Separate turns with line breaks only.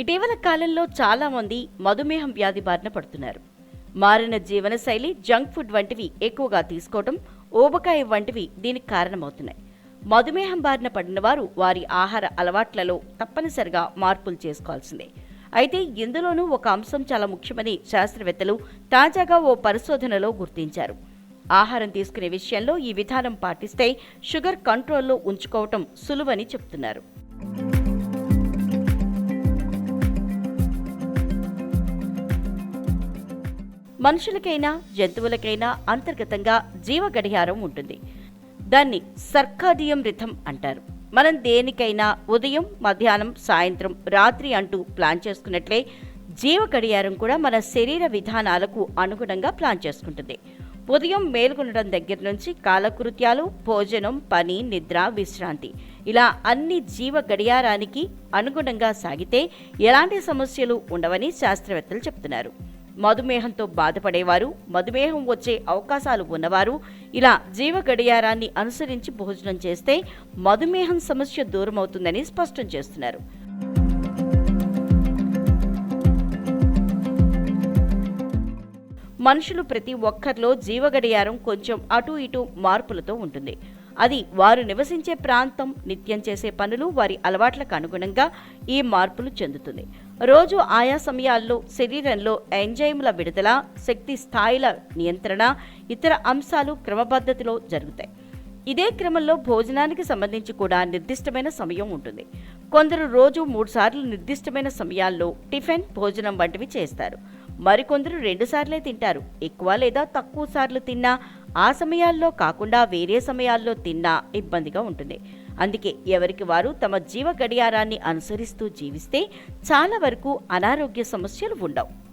ఇటీవల కాలంలో చాలామంది మధుమేహం వ్యాధి బారిన పడుతున్నారు. మారిన జీవనశైలి జంక్ ఫుడ్ వంటివి ఎక్కువగా తీసుకోవటం ఊబకాయ వంటివి దీనికి కారణమవుతున్నాయి. మధుమేహం బారిన పడిన వారు వారి ఆహార అలవాట్లలో తప్పనిసరిగా మార్పులు చేసుకోవాల్సిందే. అయితే ఇందులోనూ ఒక అంశం చాలా ముఖ్యమని శాస్త్రవేత్తలు తాజాగా ఓ పరిశోధనలో గుర్తించారు. ఆహారం తీసుకునే విషయంలో ఈ విధానం పాటిస్తే షుగర్ కంట్రోల్లో ఉంచుకోవటం సులువని చెప్తున్నారు. మనుషులకైనా జంతువులకైనా అంతర్గతంగా జీవ గడియారం ఉంటుంది. దాన్ని సర్కాడియం రిథం అంటారు. మనం దేనికైనా ఉదయం మధ్యాహ్నం సాయంత్రం రాత్రి అంటూ ప్లాన్ చేసుకున్నట్లే జీవ గడియారం కూడా మన శరీర విధానాలకు అనుగుణంగా ప్లాన్ చేసుకుంటుంది. ఉదయం మేల్కొనడం దగ్గర నుంచి కాలకృత్యాలు భోజనం పని నిద్ర విశ్రాంతి ఇలా అన్ని జీవ గడియారానికి అనుగుణంగా సాగితే ఎలాంటి సమస్యలు ఉండవని శాస్త్రవేత్తలు చెప్తున్నారు. మధుమేహంతో బాధపడేవారు మధుమేహం వచ్చే అవకాశాలు ఉన్నవారు ఇలా జీవ గడియారాన్ని అనుసరించి భోజనం చేస్తే మధుమేహం సమస్య దూరమవుతుందని స్పష్టం చేస్తున్నారు. మనుషులు ప్రతి ఒక్కరిలో జీవ గడియారం కొంచెం అటు ఇటు మార్పులతో ఉంటుంది. అది వారు నివసించే ప్రాంతం నిత్యం చేసే పనులు వారి అలవాట్లకు అనుగుణంగా ఈ మార్పులు చెందుతుంది. రోజు ఆయా సమయాల్లో శరీరంలో ఎంజైముల విడుదల శక్తి స్థాయిల నియంత్రణ ఇతర అంశాలు క్రమపద్ధతిలో జరుగుతాయి. ఇదే క్రమంలో భోజనానికి సంబంధించి కూడా నిర్దిష్టమైన సమయం ఉంటుంది. కొందరు రోజు మూడుసార్లు నిర్దిష్టమైన సమయాల్లో టిఫిన్ భోజనం వంటివి చేస్తారు. మరికొందరు రెండుసార్లే తింటారు. ఎక్కువ లేదా తక్కువ సార్లు తిన్నా ఆ సమయాల్లో కాకుండా వేరే సమయాల్లో తిన్నా ఇబ్బందిగా ఉంటుంది. అందుకే ఎవరికి వారు తమ జీవ గడియారాన్ని అనుసరిస్తూ జీవిస్తే చాలా వరకు అనారోగ్య సమస్యలు ఉండవు.